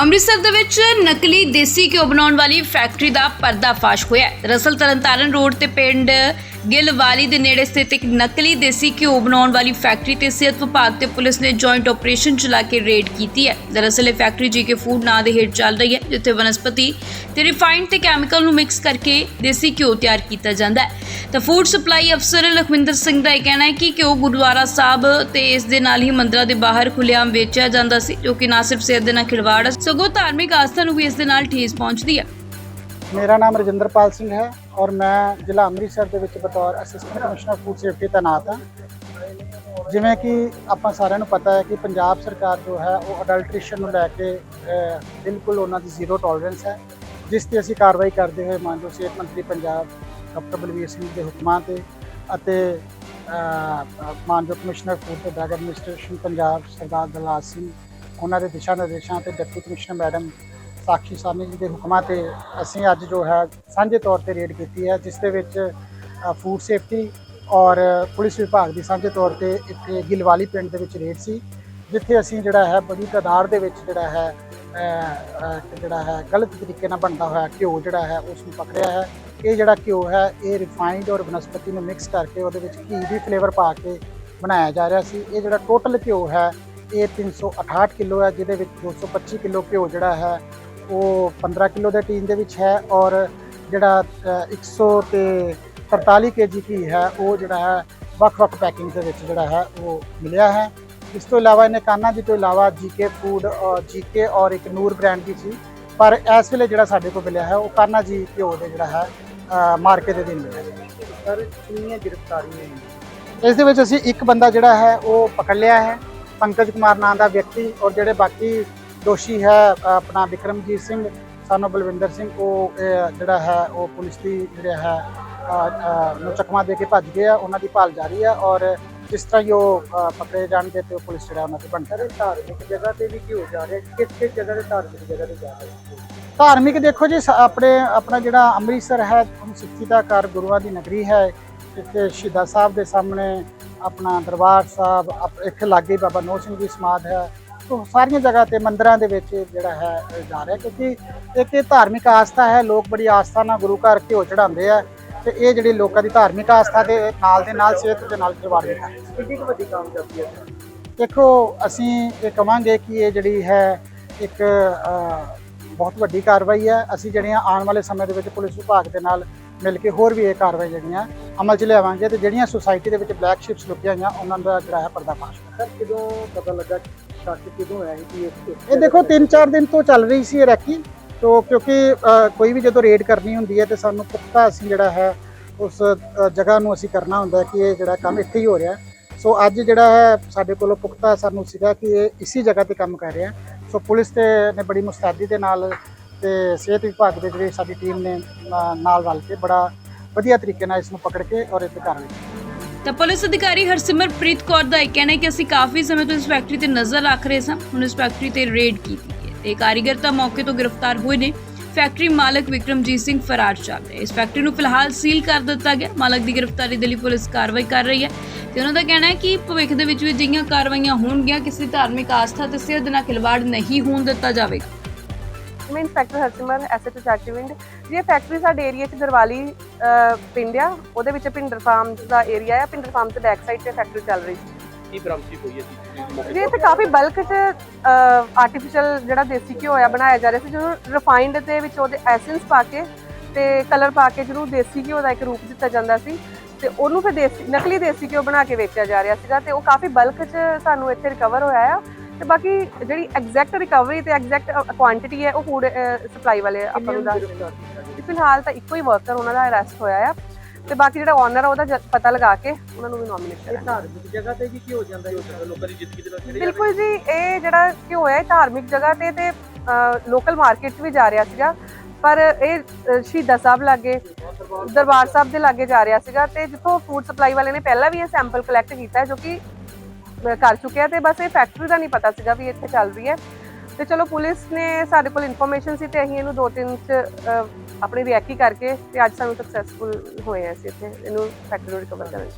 ਅੰਮ੍ਰਿਤਸਰ ਦੇ ਵਿੱਚ ਨਕਲੀ ਦੇਸੀ ਘਿਓ ਬਣਾਉਣ ਵਾਲੀ ਫੈਕਟਰੀ ਦਾ ਪਰਦਾਫਾਸ਼ ਹੋਇਆ ਹੈ। ਦਰਅਸਲ ਤਰਨਤਾਰਨ ਰੋਡ ਤੇ ਪਿੰਡ ਗਿੱਲਵਾਲੀ ਦੇ ਨੇੜੇ ਸਥਿਤ ਇੱਕ ਨਕਲੀ ਦੇਸੀ ਘਿਓ ਬਣਾਉਣ ਵਾਲੀ ਫੈਕਟਰੀ ਤੇ ਸਿਹਤ ਵਿਭਾਗ ਤੇ ਪੁਲਿਸ ਨੇ ਜੁਆਇੰਟ ਆਪਰੇਸ਼ਨ ਚਲਾ ਕੇ ਰੇਡ ਕੀਤੀ ਹੈ ਦਰਅਸਲ ਇਹ ਫੈਕਟਰੀ ਜੀਕੇ ਫੂਡ ਨਾਂ ਦੇ ਹੇਠ ਚੱਲ ਰਹੀ ਹੈ, ਜਿੱਥੇ ਵਨਸਪਤੀ ਤੇ ਰਿਫਾਈਨਡ ਤੇ ਕੈਮੀਕਲ ਨੂੰ ਮਿਕਸ ਕਰਕੇ ਦੇਸੀ ਘਿਓ ਤਿਆਰ ਕੀਤਾ ਜਾਂਦਾ ਹੈ ਤਾਂ ਫੂਡ ਸਪਲਾਈ ਅਫਸਰ ਲਖਵਿੰਦਰ ਸਿੰਘ ਦਾ ਇਹ ਕਹਿਣਾ ਹੈ ਕਿ ਘਿਓ ਗੁਰਦੁਆਰਾ ਸਾਹਿਬ ਤੇ ਇਸ ਦੇ ਨਾਲ ਹੀ ਮੰਦਰਾਂ ਦੇ ਬਾਹਰ ਖੁੱਲ੍ਹੇਆਮ ਵੇਚਿਆ ਜਾਂਦਾ ਸੀ, ਜੋ ਕਿ ਨਾ ਸਿਰਫ ਸਿਹਤ ਦੇ ਨਾਲ ਖਿਲਵਾੜ ਸਗੋਂ ਧਾਰਮਿਕ ਆਸਥਾ ਨੂੰ ਵੀ ਇਸ ਦੇ ਨਾਲ ਠੇਸ ਪਹੁੰਚਦੀ ਹੈ। ਮੇਰਾ ਨਾਮ ਰਜਿੰਦਰਪਾਲ ਸਿੰਘ ਹੈ ਔਰ ਮੈਂ ਜ਼ਿਲ੍ਹਾ ਅੰਮ੍ਰਿਤਸਰ ਦੇ ਵਿੱਚ ਬਤੌਰ ਅਸਿਸਟੈਂਟ ਕਮਿਸ਼ਨਰ ਫੂਡ ਸੇਫਟੀ ਤੈਨਾਤ ਹਾਂ। ਜਿਵੇਂ ਕਿ ਆਪਾਂ ਸਾਰਿਆਂ ਨੂੰ ਪਤਾ ਹੈ ਕਿ ਪੰਜਾਬ ਸਰਕਾਰ ਜੋ ਹੈ ਉਹ ਅਡਲਟ੍ਰੇਸ਼ਨ ਨੂੰ ਲੈ ਕੇ ਬਿਲਕੁਲ ਉਹਨਾਂ ਦੀ ਜ਼ੀਰੋ ਟੋਲਰੈਂਸ ਹੈ। ਜਿਸ ਤੇ ਅਸੀਂ ਕਾਰਵਾਈ ਕਰਦੇ ਹੋਏ ਮਾਨਯੋਗ ਸਿਹਤ ਮੰਤਰੀ ਪੰਜਾਬ ਡਾਕਟਰ ਬਲਵੀਰ ਸਿੰਘ ਦੇ ਹੁਕਮਾਂ ਤੇ ਅਤੇ ਅਹ, ਮਾਨਯੋਗ ਕਮਿਸ਼ਨਰ ਫੂਡ ਤੇ ਡਰੱਗ ਐਡਮਿਨਿਸਟ੍ਰੇਸ਼ਨ ਪੰਜਾਬ ਸਰਦਾਰ ਦਲਾਲ ਸਿੰਘ ਉਹਨਾਂ ਦੇ ਦਿਸ਼ਾ ਨਿਰਦੇਸ਼ਾਂ ਤੇ ਡਿਪਟੀ ਕਮਿਸ਼ਨਰ ਮੈਡਮ ਸਾਖੀ ਸਾਨੀ ਜੀ ਦੇ ਹੁਕਮਾਂ ਤੇ ਅਸੀਂ ਅੱਜ ਜੋ ਹੈ ਸਾਂਝੇ ਤੌਰ ਤੇ ਰੇਡ ਕੀਤੀ ਹੈ, ਜਿਸ ਦੇ ਵਿੱਚ ਫੂਡ ਸੇਫਟੀ ਔਰ ਪੁਲਿਸ ਵਿਭਾਗ ਦੀ ਸਾਂਝੇ ਤੌਰ ਤੇ ਇੱਥੇ ਗਿਲਵਾਲੀ ਪਿੰਡ ਦੇ ਵਿੱਚ ਰੇਡ ਸੀ, ਜਿੱਥੇ ਅਸੀਂ ਜਿਹੜਾ ਹੈ ਬੜੀ ਤਾਦਾਦ ਦੇ ਵਿੱਚ ਜਿਹੜਾ ਹੈ ਜਿਹੜਾ ਹੈ ਗਲਤ ਤਰੀਕੇ ਨਾਲ ਬਣਦਾ ਹੋਇਆ ਘਿਓ ਜਿਹੜਾ ਹੈ ਉਸ ਨੂੰ ਪਕੜਿਆ ਹੈ। ਇਹ ਜਿਹੜਾ ਘਿਓ ਹੈ, ਇਹ ਰਿਫਾਈਨਡ ਔਰ ਬਨਸਪਤੀ ਨੂੰ ਮਿਕਸ ਕਰਕੇ ਉਹਦੇ ਵਿੱਚ ਘੀ ਦੀ ਫਲੇਵਰ ਪਾ ਕੇ ਬਣਾਇਆ ਜਾ ਰਿਹਾ ਸੀ। ਇਹ ਜਿਹੜਾ ਟੋਟਲ ਘਿਓ ਹੈ ਇਹ 368 ਕਿਲੋ ਹੈ ਜਿਹਦੇ ਵਿੱਚ 225 ਕਿਲੋ ਘਿਓ ਜਿਹੜਾ ਹੈ ਉਹ 15 ਕਿਲੋ ਦੇ ਟੀਨ ਦੇ ਵਿੱਚ ਹੈ ਔਰ ਜਿਹੜਾ ਅ, 100 ਤੇ 43 ਕੇਜੀ ਘੀ ਹੈ ਉਹ ਜਿਹੜਾ ਹੈ ਵੱਖ-ਵੱਖ ਪੈਕਿੰਗ ਦੇ ਵਿੱਚ ਜਿਹੜਾ ਹੈ ਉਹ ਮਿਲਿਆ ਹੈ। ਇਸ ਤੋਂ ਇਲਾਵਾ ਇਹਨੇ ਕਾਨਾ ਜੀ ਤੋਂ ਇਲਾਵਾ ਜੀਕੇ ਫੂਡ ਔਰ ਜੀਕੇ ਔਰ ਇੱਕ ਨੂਰ ਬ੍ਰਾਂਡ ਦੀ ਸੀ ਪਰ ਇਸ ਵੇਲੇ ਜਿਹੜਾ ਸਾਡੇ ਕੋਲ ਮਿਲਿਆ ਹੈ ਉਹ ਕਾਨਾ ਜੀ ਘਿਓ ਦੇ ਜਿਹੜਾ ਹੈ ਅ, ਮਾਰਕੇ ਦੇ ਦਿਨ ਮਿਲਿਆ ਸਰ ਕਿੰਨੀਆਂ ਗ੍ਰਿਫਤਾਰੀਆਂ ਇਸ ਦੇ ਵਿੱਚ ਅਸੀਂ ਇੱਕ ਬੰਦਾ ਜਿਹੜਾ ਹੈ ਉਹ ਪਕੜ ਲਿਆ ਹੈ। ਪੰਕਜ ਕੁਮਾਰ ਨਾਂ ਦਾ ਵਿਅਕਤੀ ਔਰ ਜਿਹੜੇ ਬਾਕੀ ਦੋਸ਼ੀ ਹੈ ਆਪਣਾ ਵਿਕਰਮਜੀਤ ਸਿੰਘ ਸਾਨੂੰ ਬਲਵਿੰਦਰ ਸਿੰਘ ਉਹ ਜਿਹੜਾ ਹੈ ਉਹ ਪੁਲਿਸ ਦੀ ਜਿਹੜਾ ਹੈ ਨੂੰ ਚਕਮਾ ਦੇ ਕੇ ਭੱਜ ਗਏ ਆ ਉਹਨਾਂ ਦੀ ਭਾਲ ਜਾਰੀ ਹੈ ਔਰ ਜਿਸ ਤਰ੍ਹਾਂ ਹੀ ਉਹ ਪਕੜੇ ਜਾਣਗੇ ਤੇ ਪੁਲਿਸ ਜਿਹੜਾ ਉਹਨਾਂ ਤੇ ਬਣਦਾ ਹੈ ਧਾਰਮਿਕ ਜਗ੍ਹਾ ਤੇ ਵੀ ਕੀ ਹੋ ਜਾ ਰਿਹਾ ਕਿਸ ਕਿਸ ਜਗ੍ਹਾ ਤੇ ਧਾਰਮਿਕ ਜਗ੍ਹਾ ਤੇ ਜਾ ਰਿਹਾ? ਧਾਰਮਿਕ ਦੇਖੋ ਜੀ ਆਪਣੇ ਆਪਣਾ ਜਿਹੜਾ ਅੰਮ੍ਰਿਤਸਰ ਹੈ ਸਿੱਖੀ ਦਾ ਘਰ ਗੁਰੂਆਂ ਦੀ ਨਗਰੀ ਹੈ ਇੱਥੇ ਸ਼ਹੀਦਾਂ ਸਾਹਿਬ ਦੇ ਸਾਹਮਣੇ ਆਪਣਾ ਦਰਬਾਰ ਸਾਹਿਬ ਇੱਥੇ ਲਾਗੇ ਬਾਬਾ ਨੋਹ ਸਿੰਘ ਦੀ ਸਮਾਧ ਹੈ। ਤੋਂ ਸਾਰੀਆਂ ਜਗ੍ਹਾ ਤੇ ਮੰਦਿਰਾਂ ਦੇ ਵਿੱਚ ਜਿਹੜਾ ਹੈ ਜਾ ਰਿਹਾ ਕਿਉਂਕਿ ਇੱਕ ਇਹ ਧਾਰਮਿਕ ਆਸਥਾ ਹੈ ਲੋਕ ਬੜੀ ਆਸਥਾ ਨਾਲ ਗੁਰੂ ਘਰ ਘਿਓ ਚੜਾਉਂਦੇ ਆ ਤੇ ਇਹ ਜਿਹੜੀ ਲੋਕਾਂ ਦੀ ਧਾਰਮਿਕ ਆਸਥਾ ਦੇ ਨਾਲ ਦੇ ਨਾਲ ਸਿਹਤ ਦੇ ਨਾਲ ਖਿਲਵਾੜ ਹੈ ਕਿੰਨੀ ਕੁ ਵੱਡੀ ਕਾਮਯਾਬੀ ਹੈ? ਦੇਖੋ ਅਸੀਂ ਇਹ ਕਵਾਂਗੇ ਕਿ ਇਹ ਜਿਹੜੀ ਹੈ ਇੱਕ ਬਹੁਤ ਵੱਡੀ ਕਾਰਵਾਈ ਹੈ। ਅਸੀਂ ਜਿਹੜੀਆਂ ਆਉਣ ਵਾਲੇ ਸਮੇਂ ਦੇ ਵਿੱਚ ਪੁਲਿਸ ਵਿਭਾਗ ਦੇ ਨਾਲ ਮਿਲ ਕੇ ਹੋਰ ਵੀ ਇਹ ਕਾਰਵਾਈ ਜਿਹੜੀਆਂ ਅਮਲ 'ਚ ਲਿਆਵਾਂਗੇ ਤੇ ਜਿਹੜੀਆਂ ਸੁਸਾਇਟੀ ਦੇ ਵਿੱਚ ਬਲੈਕ ਸ਼ਿਪਸ ਲੁਕੀਆਂ ਹੋਈਆਂ ਉਹਨਾਂ ਦਾ ਜਿਹੜਾ ਹੈ ਪਰਦਾਫਾਸ਼। ਸਰ ਕਿਦੋਂ ਪਤਾ ਲੱਗਾ ਸ਼ੱਕ ਕਿਦੋਂ ਹੋਇਆ ਕਿ ਇਹ ਦੇਖੋ 3-4 ਦਿਨ ਤੋਂ ਚੱਲ ਰਹੀ ਸੀ ਇਹ ਰੈਕੀ ਤੋ ਕਿਉਂਕਿ ਕੋਈ ਵੀ ਜਦੋਂ ਰੇਡ ਕਰਨੀ ਹੁੰਦੀ ਹੈ ਤੇ ਸਾਨੂੰ ਪੁਖਤਾ ਅਸੀਂ ਜਿਹੜਾ ਹੈ ਉਸ ਜਗ੍ਹਾ ਨੂੰ ਅਸੀਂ ਕਰਨਾ ਹੁੰਦਾ ਕਿ ਇਹ ਜਿਹੜਾ ਕੰਮ ਇੱਥੇ ਹੀ ਹੋ ਰਿਹਾ। ਸੋ ਅੱਜ ਜਿਹੜਾ ਹੈ ਸਾਡੇ ਕੋਲੋਂ ਪੁਖਤਾ ਸਾਨੂੰ ਸੀਗਾ ਕਿ ਇਹ ਇਸੇ ਜਗ੍ਹਾ ਤੇ ਕੰਮ ਕਰ ਰਿਹਾ। ਸੋ ਪੁਲਿਸ ਤੇ ਨੇ ਬੜੀ ਮੁਸਤੈਦੀ ਦੇ ਨਾਲ ਤੇ ਸਿਹਤ ਵਿਭਾਗ ਦੇ ਜਿਹੜੇ ਸਾਡੀ ਟੀਮ ਨੇ ਨਾਲ ਰਲ ਕੇ ਬੜਾ ਵਧੀਆ ਤਰੀਕੇ ਨਾਲ ਇਸ ਨੂੰ ਪਕੜ ਕੇ ਔਰ ਇੱਥੇ ਕਾਰਵਾਈ ਕੀਤੀ ਤਾਂ ਪੁਲਿਸ ਅਧਿਕਾਰੀ ਹਰਸਿਮਰਪ੍ਰੀਤ ਕੌਰ ਦਾ ਇਹ ਕਹਿਣਾ ਹੈ ਕਿ ਅਸੀਂ ਕਾਫੀ ਸਮੇਂ ਤੋਂ ਇਸ ਫੈਕਟਰੀ ਤੇ ਨਜ਼ਰ ਰੱਖ ਰਹੇ ਸਾਂ। ਹੁਣ ਇਸ ਫੈਕਟਰੀ ਤੇ ਰੇਡ ਕੀਤੀ ਹੈ ਤੇ ਕਾਰੀਗਰ ਤਾਂ ਮੌਕੇ ਤੋਂ ਗ੍ਰਿਫਤਾਰ ਹੋਏ ਨੇ। ਫੈਕਟਰੀ ਮਾਲਕ ਵਿਕਰਮਜੀਤ ਸਿੰਘ ਫਰਾਰ ਚੱਲ ਰਿਹਾ ਇਸ ਫੈਕਟਰੀ ਨੂੰ ਫਿਲਹਾਲ ਸੀਲ ਕਰ ਦਿੱਤਾ ਗਿਆ। ਮਾਲਕ ਦੀ ਗ੍ਰਿਫਤਾਰੀ ਦੇ ਲਈ ਪੁਲਿਸ ਕਾਰਵਾਈ ਕਰ ਰਹੀ ਹੈ ਤੇ ਉਹਨਾਂ ਦਾ ਕਹਿਣਾ ਹੈ ਕਿ ਭਵਿੱਖ ਦੇ ਵਿੱਚ ਵੀ ਅਜਿਹੀਆਂ ਕਾਰਵਾਈਆਂ ਹੋਣਗੀਆਂ। ਕਿਸੇ ਧਾਰਮਿਕ ਆਸਥਾ ਤੇ ਸਿਹਤ ਨਾਲ ਖਿਲਵਾੜ ਨਹੀਂ ਹੋਣ ਦਿੱਤਾ ਜਾਵੇਗਾ। ਮੈਂ ਇੰਸਪੈਕਟਰ ਹਰਸਿਮਰ ਐਸਐਚਓ ਚਾਟੀਵਿੰਡ ਜੀ ਇਹ ਫੈਕਟਰੀ ਸਾਡੇ ਏਰੀਆ 'ਚ ਦਰਵਾਲੀ ਪਿੰਡ ਆ। ਉਹਦੇ ਵਿੱਚ ਪਿੰਡਰ ਫਾਰਮ ਦਾ ਏਰੀਆ ਆ। ਪਿੰਡਰ ਫਾਰਮ ਤੇ ਬੈਕ ਸਾਈਡ ਤੇ ਫੈਕਟਰੀ ਚੱਲ ਰਹੀ ਸੀ। ਕੀ ਬਰਾਮਦੀ ਹੋਈ ਹੈ ਜੀ? ਜੀ ਇੱਥੇ ਕਾਫੀ ਬਲਕ 'ਚ ਆਰਟੀਫੀਸ਼ੀਅਲ ਜਿਹੜਾ ਦੇਸੀ ਘਿਓ ਆ ਬਣਾਇਆ ਜਾ ਰਿਹਾ ਸੀ। ਜਦੋਂ ਰਿਫਾਈਨਡ ਦੇ ਵਿੱਚ ਉਹਦੇ ਐਸੈਂਸ ਪਾ ਕੇ ਤੇ ਕਲਰ ਪਾ ਕੇ ਜਿਹਨੂੰ ਦੇਸੀ ਘਿਓ ਦਾ ਇੱਕ ਰੂਪ ਦਿੱਤਾ ਜਾਂਦਾ ਸੀ ਤੇ ਉਹਨੂੰ ਫਿਰ ਦੇਸੀ ਨਕਲੀ ਦੇਸੀ ਘਿਓ ਬਣਾ ਕੇ ਵੇਚਿਆ ਜਾ ਰਿਹਾ ਸੀਗਾ। ਤੇ ਉਹ ਕਾਫੀ ਬਲਕ 'ਚ ਸਾਨੂੰ ਇੱਥੇ ਰਿਕਵਰ ਹੋਇਆ ਆ। ਤੇ ਬਾਕੀ ਜਿਹੜੀ ਐਗਜ਼ੈਕਟ ਰਿਕਵਰੀ ਤੇ ਐਗਜ਼ੈਕਟ ਕੁਆਂਟੀਟੀ ਹੈ ਉਹ ਫੂਡ ਸਪਲਾਈ ਵਾਲੇ ਆਪਾਂ ਨੂੰ ਦੱਸ ਤੇ ਫਿਲਹਾਲ ਤਾਂ ਇੱਕੋ ਹੀ ਵਰਕਰ ਉਹਨਾਂ ਦਾ ਅਰੈਸਟ ਹੋਇਆ ਆ। ਤੇ ਬਾਕੀ ਜਿਹੜਾ ਓਨਰ ਆ ਉਹਦਾ ਪਤਾ ਲਗਾ ਕੇ ਉਹਨਾਂ ਨੂੰ ਵੀ ਨੋਮੀਨੇਟ ਕਰਾਂਗੇ। ਧਾਰਮਿਕ ਜਗ੍ਹਾ ਤੇ ਵੀ ਕੀ ਹੋ ਜਾਂਦਾ ਹੈ? ਲੋਕਾਂ ਦੀ ਜ਼ਿੰਦਗੀ ਦੇ ਨਾਲ ਬਿਲਕੁਲ ਜੀ ਇਹ ਜਿਹੜਾ ਘਿਓ ਹੈ ਇਹ ਧਾਰਮਿਕ ਜਗ੍ਹਾ ਤੇ ਤੇ ਲੋਕਲ ਮਾਰਕੀਟ 'ਚ ਵੀ ਜਾ ਰਿਹਾ ਸੀਗਾ। ਪਰ ਇਹ ਸ਼ਹੀਦਾਂ ਸਾਹਿਬ ਲਾਗੇ ਦਰਬਾਰ ਸਾਹਿਬ ਦੇ ਲਾਗੇ ਜਾ ਰਿਹਾ ਸੀਗਾ। ਤੇ ਜਿੱਥੋਂ ਫੂਡ ਸਪਲਾਈ ਵਾਲੇ ਨੇ ਪਹਿਲਾਂ ਵੀ ਇਹ ਸੈਂਪਲ ਕਲੈਕਟ ਕੀਤਾ ਜੋ ਕਿ ਕਰ ਚੁੱਕਿਆ ਤੇ ਬਸ ਇਹ ਫੈਕਟਰੀ ਦਾ ਨਹੀਂ ਪਤਾ ਸੀਗਾ ਵੀ ਇੱਥੇ ਚੱਲ ਰਹੀ ਹੈ। ਤੇ ਚਲੋ ਪੁਲਿਸ ਨੇ ਸਾਡੇ ਕੋਲ ਇਨਫੋਰਮੇਸ਼ਨ ਸੀ ਤੇ ਅਸੀਂ ਇਹਨੂੰ ਦੋ ਤਿੰਨ ਚ ਆਪਣੀ ਰਿਐਕੀ ਕਰਕੇ ਤੇ ਅੱਜ ਸਾਨੂੰ ਸਕਸੈਸਫੁਲ ਹੋਏ ਹਾਂ ਅਸੀਂ ਇੱਥੇ। ਇਹਨੂੰ ਫੈਕਟਰੀ ਨੂੰ ਰਿਕਵਰ ਕਰਨ 'ਚ।